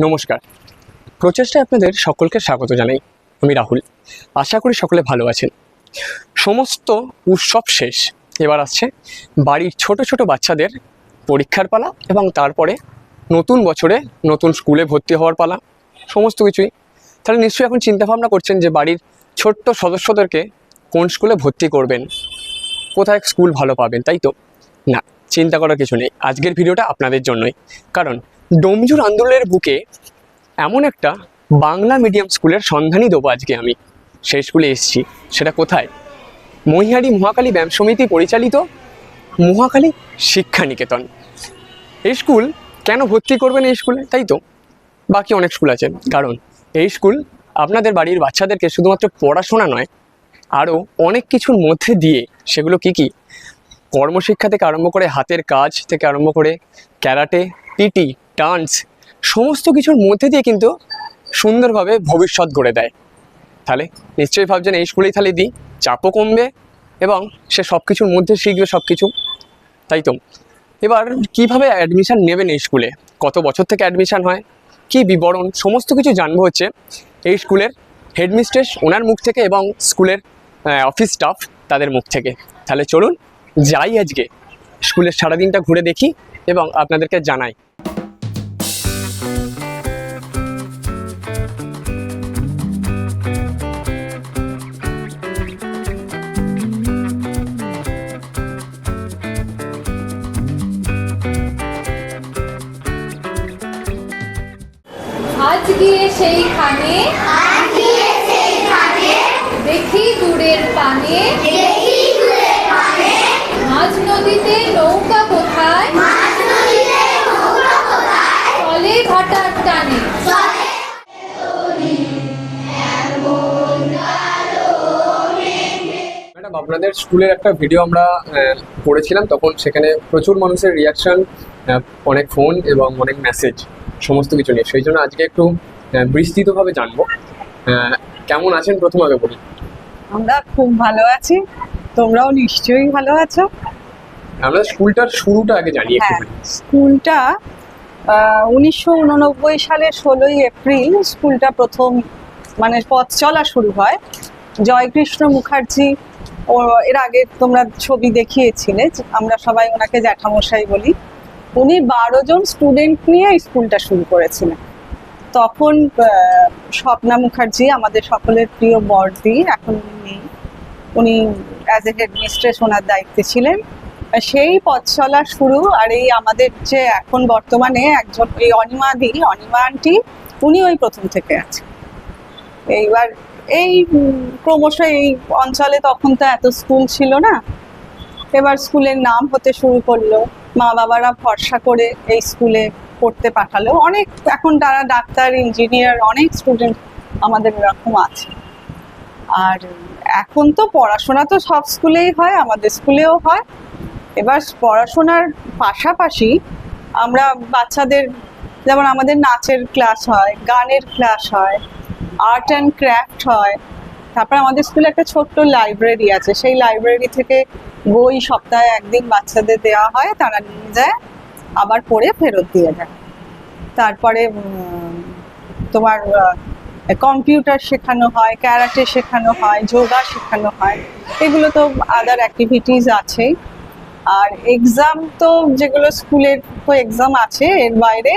নমস্কার। প্রচেষ্টায় আপনাদের সকলকে স্বাগত জানাই আমি রাহুল। আশা করি সকলে ভালো আছেন। সমস্ত উৎসব শেষ। এবার আসছে বাড়ির ছোট ছোট বাচ্চাদের পরীক্ষার পালা এবং তারপরে নতুন বছরে নতুন স্কুলে ভর্তি হওয়ার পালা, সমস্ত কিছুই। তাহলে নিশ্চয়ই এখন চিন্তাভাবনা করছেন যে বাড়ির ছোট্ট সদস্যদেরকে কোন স্কুলে ভর্তি করবেন? কোথায় স্কুল ভালো পাবেন, তাই তো? না, চিন্তা করার কিছু নেই। আজকের ভিডিওটা আপনাদের জন্যই। কারণ ডোমজুর আন্দোলনের বুকে এমন একটা বাংলা মিডিয়াম স্কুলের সন্ধানই দেবো আজকে আমি। সেই স্কুলে এসেছি। সেটা কোথায়? মহিহারি মহাকালী ব্যায়াম সমিতি পরিচালিত মহাকালী শিক্ষা নিকেতন এই স্কুল কেন ভর্তি করবেন এই স্কুলে, তাই তো? বাকি অনেক স্কুল আছে। কারণ এই স্কুল আপনাদের বাড়ির বাচ্চাদেরকে শুধুমাত্র পড়াশোনা নয়, আরও অনেক কিছুর মধ্যে দিয়ে সেগুলো কি কি কর্মশিক্ষা থেকে আরম্ভ করে হাতের কাজ থেকে আরম্ভ করে ক্যারাটে, পিটি, ডান্স, সমস্ত কিছুর মধ্যে দিয়ে কিন্তু সুন্দরভাবে ভবিষ্যৎ গড়ে দেয়। তাহলে নিশ্চয়ই ভাবছেন এই স্কুলেই তাহলে দিই, চাপও কমবে এবং সে সব কিছুর মধ্যে শিখবে সব কিছু তাই তো। এবার কীভাবে অ্যাডমিশান নেবেন এই স্কুলে? কত বছর থেকে অ্যাডমিশান হয়? কি বিবরণ? সমস্ত কিছু জানব হচ্ছে এই স্কুলের হেডমিস্ট্রেস ওনার মুখ থেকে এবং স্কুলের অফিস স্টাফ তাদের মুখ থেকে। তাহলে চলুন যাই আজকে। স্কুলের সারাদিনটা ঘুরে দেখি এবং আপনাদেরকে জানাই। সেইখানে দেখি দূরের পানে মাঝ নদীতে নৌকা কোথায়? চলে ভাটার টানে। ম্যাডাম আপনাদের স্কুলের একটা ভিডিও আমরা করেছিলাম তখন সেখানে প্রচুর মানুষের রিয়াকশন অনেক ফোন এবং অনেক মেসেজ সমস্ত কিছু নিয়ে। সেই জন্য আজকে একটু বিস্তৃতভাবে জানব। কেমন আছেন? প্রথম আগে বলি আমরা খুব ভালো আছি। তোমরাও নিশ্চয়ই ভালো আছো। আমরা স্কুলটার শুরুটা আগে জানি একটু হ্যাঁ স্কুলটা উনিশশো উননব্বই সালের ষোলোই এপ্রিল স্কুলটা প্রথম মানে পথ চলা শুরু হয়। জয়কৃষ্ণ মুখার্জি ও এর আগে তোমরা ছবি দেখিয়েছিলে আমরা সবাই ওনাকে জ্যাঠামশাই বলি। উনি বারো জন স্টুডেন্ট নিয়ে স্কুলটা শুরু করেছিলেন। তখন স্বপ্না মুখার্জি আমাদের সকলের প্রিয় বর্দি এখন উনি উনি অ্যাজ এ হেডমিস্ট্রেস ওনার দায়িত্বে ছিলেন। সেই পথ চলা শুরু আর এই আমাদের যে এখন বর্তমানে একজন এই অনিমাদি অনিমা আন্টি, উনি ওই প্রথম থেকে আছে এইবার এই ক্রমশ এই অঞ্চলে তখন তো এত স্কুল ছিল না। এবার স্কুলের নাম হতে শুরু করল। মা বাবারা ভরসা করে এই স্কুলে পড়তে পাঠালো। অনেক এখন তারা ডাক্তার, ইঞ্জিনিয়ার, অনেক স্টুডেন্ট আমাদের এরকম আছে। আর এখন তো পড়াশোনা তো সব স্কুলেই হয়, আমাদের স্কুলেও হয়। এবার পড়াশোনার পাশাপাশি আমরা বাচ্চাদের, যেমন আমাদের নাচের ক্লাস হয়, গানের ক্লাস হয় আর্ট অ্যান্ড ক্রাফট হয়, তারপর আমাদের স্কুলে একটা ছোট্ট লাইব্রেরি আছে, সেই লাইব্রেরি থেকে বই সপ্তাহে একদিন বাচ্চাদের দেওয়া হয়, তারা নিয়ে যায়, আবার পড়ে ফেরত দিয়ে দেয়। তারপরে তোমার কম্পিউটার শেখানো হয় ক্যারাটে শেখানো হয় যোগা শেখানো হয়, এগুলো তো আদার অ্যাক্টিভিটিস আছেই। আর এক্সাম তো যেগুলো স্কুলের তো এক্সাম আছে, এর বাইরে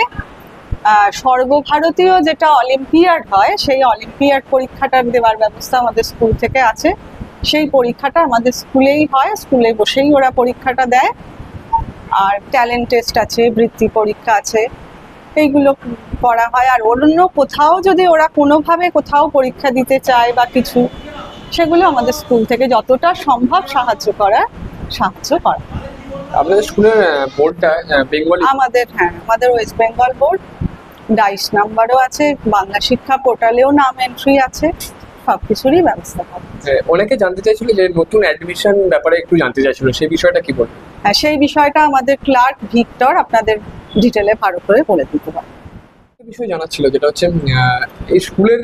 সর্বভারতীয় যেটা অলিম্পিয়াড হয়, সেই অলিম্পিয়াড পরীক্ষাটা দেওয়ার ব্যবস্থা আমাদের স্কুল থেকে আছে। সেই পরীক্ষাটা আমাদের স্কুলেই হয়, স্কুলে বসেই ওরা পরীক্ষাটা দেয়। আর ট্যালেন্ট টেস্ট আছে, বৃত্তি পরীক্ষা আছে, এইগুলো করা হয়। আর অন্য কোথাও যদি ওরা কোনোভাবে কোথাও পরীক্ষা দিতে চায় বা কিছু, সেগুলো আমাদের স্কুল থেকে যতটা সম্ভব সাহায্য করা সাহায্য করা। আপনাদের স্কুলের বোর্ডটা বেঙ্গলি আমাদের হ্যাঁ আমাদের ওয়েস্ট বেঙ্গল বোর্ড ডাইস নাম্বারও আছে বাংলা শিক্ষা পোর্টালেও নাম এন্ট্রি আছে সব কিছুরই ব্যবস্থা করা অনেকে জানতে চাইছিল যে নতুন অ্যাডমিশন ব্যাপারে একটু জানতে চাইছিল সেই বিষয়টা কি বলবেন? হ্যাঁ সেই বিষয়টা আমাদের ক্লার্ক ভিক্টর আপনাদের ডিটেলে ভালো করে বলে দিতে পারে একটা বিষয় জানার ছিল যেটা হচ্ছে এই স্কুলের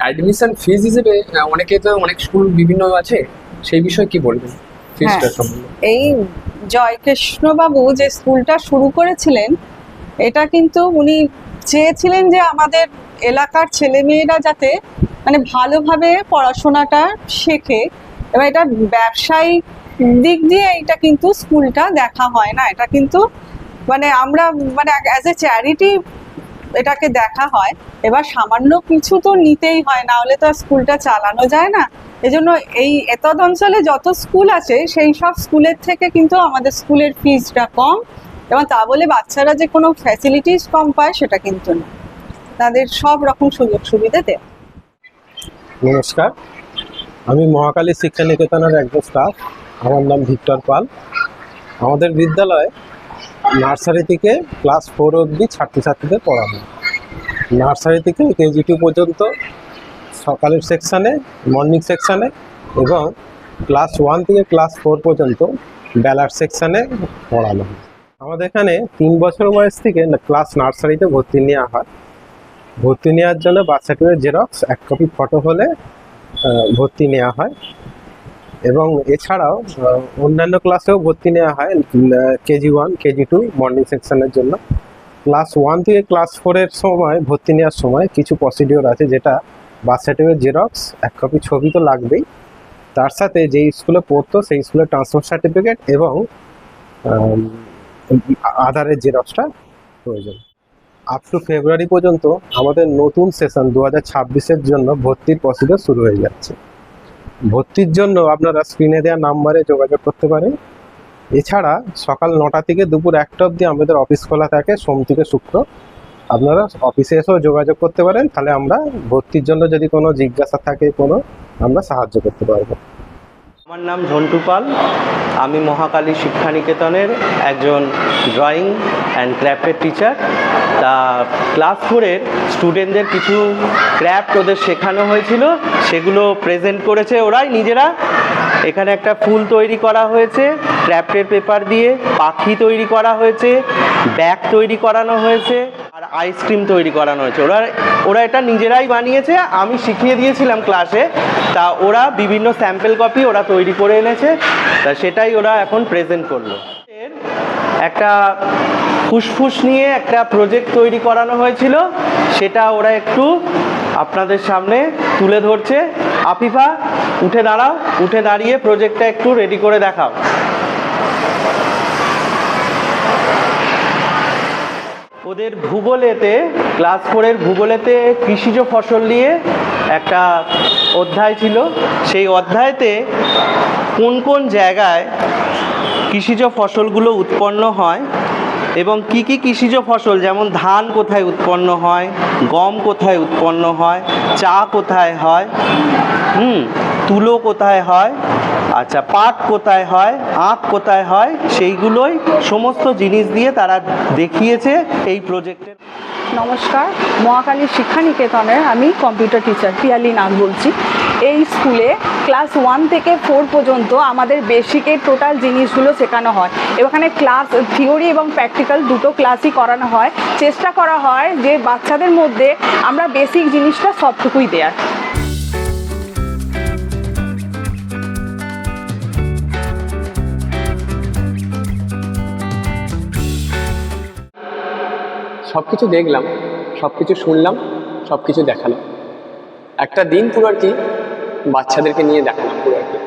অ্যাডমিশন ফিজ হিসেবে অনেকে তো অনেক স্কুল বিভিন্ন আছে সেই বিষয়ে কি বলবেন? এই জয়কৃষ্ণবাবু যে স্কুলটা শুরু করেছিলেন এটা কিন্তু উনি চেয়েছিলেন যে আমাদের এলাকার ছেলেমেয়েরা যাতে মানে ভালোভাবে পড়াশোনাটা শেখে এবার এটা ব্যবসায়িক দিক দিয়ে এটা কিন্তু স্কুলটা দেখা হয় না। এটা কিন্তু মানে আমরা মানে অ্যাজ এ চ্যারিটি এটাকে দেখা হয়। এবার সামান্য কিছু তো নিতেই হয় না হলে তো আর স্কুলটা চালানো যায় না। এজন্য এই এতদ অঞ্চলে যত স্কুল আছে, সেই সব স্কুলের থেকে কিন্তু আমাদের স্কুলের ফিজটা কম এবং তা বলে বাচ্চারা যে কোনো ফ্যাসিলিটিস কম পায় সেটা কিন্তু না। তাদের সব রকম সুযোগ সুবিধা দেয়। নমস্কার। আমি মহাকালী শিক্ষা নিকেতনের একজন স্টাফ আমার নাম ভিক্টর পাল। আমাদের বিদ্যালয়ে নার্সারি থেকে ক্লাস ফোর অবধি ছাত্রছাত্রীদের পড়ানো। নার্সারি থেকে কেজি টু পর্যন্ত সকালের সেকশানে মর্নিং সেকশানে এবং ক্লাস ওয়ান থেকে ক্লাস ফোর পর্যন্ত বেলার সেকশানে পড়ানো হয়। আমাদের এখানে তিন বছর বয়স থেকে ক্লাস নার্সারিতে ভর্তি নেওয়া হয়। ভর্তি নেওয়ার জন্য বাচ্চাটির জেরক্স এক কপি ফটো হলে ভর্তি নেওয়া হয়। এবং এছাড়াও অন্যান্য ক্লাসেও ভর্তি নেওয়া হয় KG one KG two morning সেকশনের জন্য। ক্লাস ওয়ান থেকে ক্লাস ফোরের সময়, ভর্তি নেওয়ার সময় কিছু প্রসিডিওর আছে যেটা বার্থ সার্টিফিকেট জেরক্স এক কপি ছবি তো লাগবেই। তার সাথে যেই স্কুলে পড়তো, সেই স্কুলের ট্রান্সফার সার্টিফিকেট এবং আধারের জেরক্সটা প্রয়োজন। আপ টু ফেব্রুয়ারি পর্যন্ত আমাদের নতুন সেশন দু হাজার জন্য ভর্তির প্রসিডিওর শুরু হয়ে যাচ্ছে। ভর্তির জন্য আপনারা স্ক্রিনে দেওয়া নাম্বারে যোগাযোগ করতে পারেন। এছাড়া সকাল নটা থেকে দুপুর একটা অবধি আমাদের অফিস খোলা থাকে, সোম থেকে শুক্র। আপনারা অফিসে এসেও যোগাযোগ করতে পারেন, তাহলে আমরা ভর্তির জন্য যদি কোনো জিজ্ঞাসা থাকে কোনো, আমরা সাহায্য করতে পারব। আমার নাম ঝন্টু পাল। আমি মহাকালী শিক্ষা নিকেতনের একজন ড্রয়িং অ্যান্ড ক্র্যাফটের টিচার তা ক্লাস ফোরের স্টুডেন্টদের কিছু ক্র্যাফট ওদের শেখানো হয়েছিল, সেগুলো প্রেজেন্ট করেছে ওরাই নিজেরা। এখানে একটা ফুল তৈরি করা হয়েছে, ক্র্যাফটের পেপার দিয়ে, পাখি তৈরি করা হয়েছে, ব্যাগ তৈরি করানো হয়েছে, আর আইসক্রিম তৈরি করানো হয়েছে। ওরা ওরা এটা নিজেরাই বানিয়েছে, আমি শিখিয়ে দিয়েছিলাম ক্লাসে, তা ওরা বিভিন্ন স্যাম্পেল কপি ওরা তৈরি করে এনেছে, তা সেটাই ওরা এখন প্রেজেন্ট করল। একটা ফুসফুস নিয়ে একটা প্রজেক্ট তৈরি করানো হয়েছিল, সেটা ওরা একটু আপনাদের সামনে তুলে ধরছে। আফিফা, উঠে দাঁড়াও, উঠে দাঁড়িয়ে প্রজেক্টটা একটু রেডি করে দেখাও। ওদের ভূগোলেতে ক্লাস ফোরের ভূগোলেতে কৃষিজ ফসল নিয়ে একটা অধ্যায় ছিল। সেই অধ্যায়তে কোন কোন জায়গায় কৃষিজ ফসলগুলো উৎপন্ন হয় এবং কি কি কৃষিজ ফসল? যেমন ধান কোথায় উৎপন্ন হয়, গম কোথায় উৎপন্ন হয়, চা কোথায় হয়, হুম, তুলো কোথায় হয় আচ্ছা পাট কোথায় হয়, আখ কোথায় হয়, সেইগুলোই সমস্ত জিনিস দিয়ে তারা দেখিয়েছে এই প্রজেক্টের নমস্কার, মহাকালী শিক্ষা নিকেতনের আমি কম্পিউটার টিচার পিয়ালি নাগ বলছি। এই স্কুলে ক্লাস ওয়ান থেকে ফোর পর্যন্ত আমাদের বেসিকের টোটাল জিনিসগুলো শেখানো হয়। এখানে ক্লাস থিওরি এবং প্র্যাকটিক্যাল দুটো ক্লাসই করানো হয়। চেষ্টা করা হয় যে বাচ্চাদের মধ্যে আমরা বেসিক জিনিসটা সবটুকুই দেওয়ার সব কিছু দেখলাম সব কিছু শুনলাম সব কিছু দেখালাম। একটা দিন পুরো আর কি বাচ্চাদেরকে নিয়ে দেখালাম পুরো কি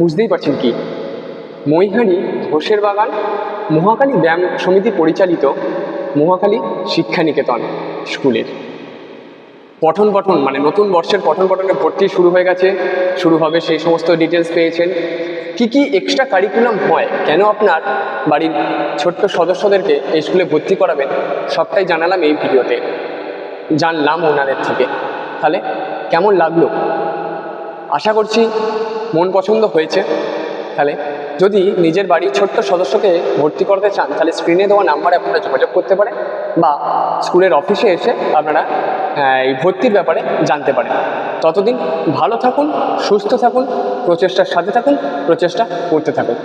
বুঝতেই পারছেন কি? মহিহারি ঘোষের বাগান, মহাকালী ব্যায়াম সমিতি পরিচালিত মহাকালী শিক্ষানিকেতন স্কুলের। পঠন পঠন মানে নতুন বর্ষের পঠন পঠনে ভর্তি শুরু হয়ে গেছে। শুরু হবে সেই সমস্ত ডিটেলস পেয়েছেন। কি কি এক্সট্রা কারিকুলাম হয়? কেন আপনার বাড়ির ছোট্ট সদস্যদেরকে এই স্কুলে ভর্তি করাবেন? সবটাই জানালাম এই ভিডিওতে। জানলাম ওনাদের থেকে। তাহলে কেমন লাগল? আশা করছি মন পছন্দ হয়েছে। তাহলে যদি নিজের বাড়ির ছোট্ট সদস্যকে ভর্তি করতে চান, তাহলে স্ক্রিনে দেওয়া নাম্বারে আপনারা যোগাযোগ করতে পারেন বা স্কুলের অফিসে এসে আপনারা এই ভর্তির ব্যাপারে জানতে পারেন। ততদিন ভালো থাকুন, সুস্থ থাকুন, প্রচেষ্টার সাথে থাকুন, প্রচেষ্টা করতে থাকুন।